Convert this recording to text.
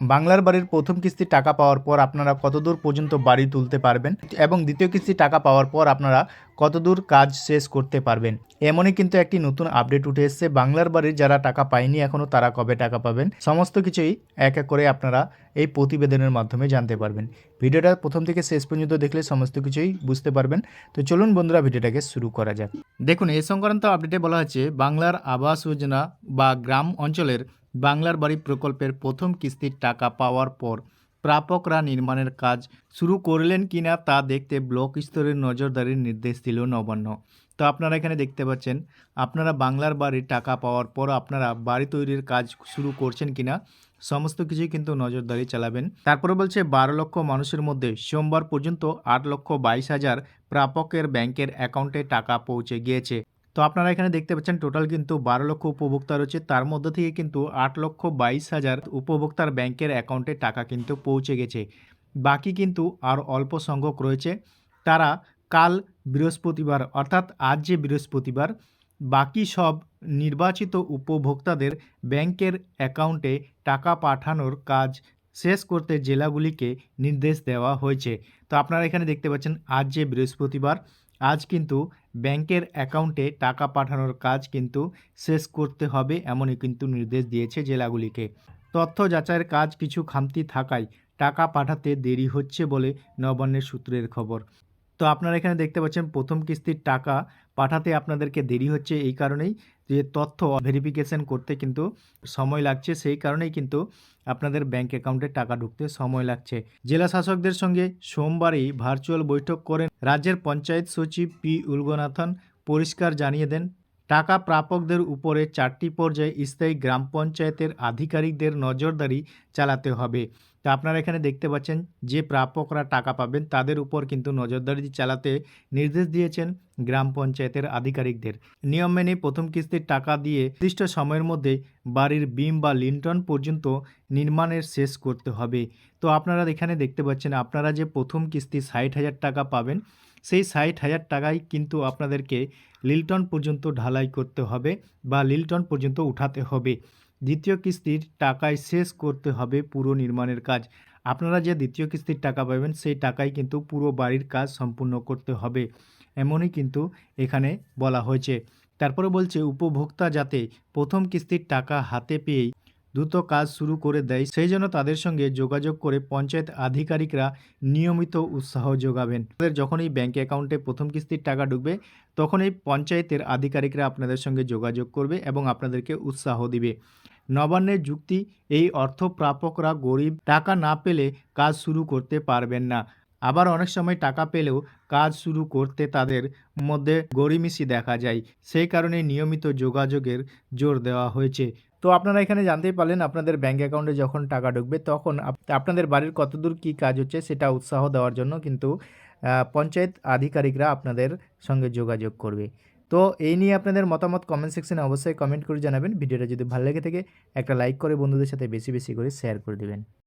বাংলার বাড়ির প্রথম কিস্তি টাকা পাওয়ার পর আপনারা কতদূর পর্যন্ত বাড়ি তুলতে পারবেন? এবং দ্বিতীয় কিস্তি টাকা পাওয়ার পর আপনারা কতদূর কাজ শেষ করতে পারবেন? এমনই কিন্তু একটি নতুন আপডেট উঠে এসেছে। বাংলার বাড়ির যারা টাকা পায়নি এখনও তারা কবে টাকা পাবেন? সমস্ত কিছুই এক এক করে আপনারা এই প্রতিবেদনের মাধ্যমে জানতে পারবেন। ভিডিওটা প্রথম থেকে শেষ পর্যন্ত দেখলে সমস্ত কিছুই বুঝতে পারবেন। তো চলুন বন্ধুরা, ভিডিওটাকে শুরু করা যাক। দেখুন এই সংক্রান্ত আপডেটে বলা হচ্ছে বাংলার আবাস যোজনা বা গ্রাম অঞ্চলের বাংলার বাড়ি প্রকল্পের প্রথম কিস্তির টাকা পাওয়ার পর প্রাপকরা নির্মাণের কাজ শুরু করলেন কি না তা দেখতে ব্লক স্তরের নজরদারির নির্দেশ দিল নবান্ন। তো আপনারা এখানে দেখতে পাচ্ছেন, আপনারা বাংলার বাড়ির টাকা পাওয়ার পর আপনারা বাড়ি তৈরির কাজ শুরু করছেন কিনা, সমস্ত কিছুই কিন্তু নজরদারি চালাবেন। তারপরে বলছে, বারো লক্ষ মানুষের মধ্যে সোমবার পর্যন্ত আট লক্ষ বাইশ হাজার প্রাপকের ব্যাংকের অ্যাকাউন্টে টাকা পৌঁছে গিয়েছে। তো আপনারা এখানে দেখতে পাচ্ছেন টোটাল কিন্তু বারো লক্ষ উপভোক্তা রয়েছে। তার মধ্যে থেকে কিন্তু আট লক্ষ বাইশ হাজার উপভোক্তার ব্যাংকের অ্যাকাউন্টে টাকা কিন্তু পৌঁছে গেছে। বাকি কিন্তু আর অল্প সংখ্যক রয়েছে। তারা কাল বৃহস্পতিবার, অর্থাৎ আজ যে বৃহস্পতিবার, বাকি সব নির্বাচিত উপভোক্তাদের ব্যাংকের অ্যাকাউন্টে টাকা পাঠানোর কাজ শেষ করতে জেলাগুলিকে নির্দেশ দেওয়া হয়েছে। তো আপনারা এখানে দেখতে পাচ্ছেন আজ যে বৃহস্পতিবার আজ কিন্তু ব্যাংকের অ্যাকাউন্টে টাকা পাঠানোর কাজ কিন্তু শেষ করতে হবে এমনই কিন্তু নির্দেশ দিয়েছে জেলাগুলিকে। তথ্য যাচাইয়ের কাজ কিছু খামতি থাকায় টাকা পাঠাতে দেরি হচ্ছে বলে নবান্নের সূত্রের খবর। তো আপনারা এখানে দেখতে পাচ্ছেন প্রথম কিস্তির টাকা পাঠাতে আপনাদেরকে দেরি হচ্ছে এই কারণেই যে তথ্য ভেরিফিকেশন করতে কিন্তু সময় লাগছে, সেই কারণেই কিন্তু আপনাদের ব্যাংক অ্যাকাউন্টে টাকা ঢুকতে সময় লাগছে। জেলা শাসকদের সঙ্গে সোমবারই ভার্চুয়াল বৈঠক করেন রাজ্যের পঞ্চায়েত সচিব পি উলগনাথন পরিষ্কার জানিয়ে দেন, টাকা প্রাপকদের উপরে চারটি পর্যায়ে স্থায়ী গ্রাম পঞ্চায়েতের আধিকারিকদের নজরদারি চালাতে হবে। তা আপনারা এখানে দেখতে পাচ্ছেন, যে প্রাপকরা টাকা পাবেন তাদের উপর কিন্তু নজরদারি চালাতে নির্দেশ দিয়েছেন গ্রাম পঞ্চায়েতের আধিকারিকদের। নিয়ম মেনে প্রথম কিস্তির টাকা দিয়ে নির্দিষ্ট সময়ের মধ্যে বাড়ির বিম বা লিন্টন পর্যন্ত নির্মাণের শেষ করতে হবে। তো আপনারা এখানে দেখতে পাচ্ছেন, আপনারা যে প্রথম কিস্তি ষাট হাজার টাকা পাবেন, সেই ষাট হাজার টাকায় কিন্তু আপনাদেরকে লিল্টন পর্যন্ত ঢালাই করতে হবে বা লিল্টন পর্যন্ত উঠাতে হবে। দ্বিতীয় কিস্তির টাকায় শেষ করতে হবে পুরো নির্মাণের কাজ। আপনারা যে দ্বিতীয় কিস্তির টাকা পাবেন, সেই টাকায় কিন্তু পুরো বাড়ির কাজ সম্পূর্ণ করতে হবে, এমনই কিন্তু এখানে বলা হয়েছে। তারপরে বলছে, উপভোক্তা যাতে প্রথম কিস্তির টাকা হাতে পেয়েই দ্রুত কাজ শুরু করে দেয়। সেই জন্য তাদের সঙ্গে যোগাযোগ করে পঞ্চায়েত আধিকারিকরা নিয়মিত উৎসাহ যোগাবেন। তাদের যখনই ব্যাঙ্ক অ্যাকাউন্টে প্রথম কিস্তির টাকা ঢুকবে তখনই পঞ্চায়েতের আধিকারিকরা আপনাদের সঙ্গে যোগাযোগ করবে এবং আপনাদেরকে উৎসাহ দিবে। নবান্নের যুক্তি, এই অর্থ প্রাপকরা গরিব, টাকা না পেলে কাজ শুরু করতে পারবেন না। আবার অনেক সময় টাকা পেলেও কাজ শুরু করতে তাদের মধ্যে গরিমিসি দেখা যায়। সেই কারণে নিয়মিত যোগাযোগের জোর দেওয়া হয়েছে। তো আপনারা এখানে জানতেই পারলেন আপনাদের ব্যাঙ্ক অ্যাকাউন্টে যখন টাকা ঢুকবে তখন আপনাদের বাড়ির কতদূর কী কাজ হচ্ছে সেটা উৎসাহ দেওয়ার জন্য কিন্তু পঞ্চায়েত আধিকারিকরা আপনাদের সঙ্গে যোগাযোগ করবে। তো এই নিয়ে আপনাদের মতামত কমেন্ট সেকশনে অবশ্যই কমেন্ট করে জানাবেন। ভিডিওটা যদি ভালো লেগে থাকে একটা লাইক করে বন্ধুদের সাথে বেশি বেশি করে শেয়ার করে দেবেন।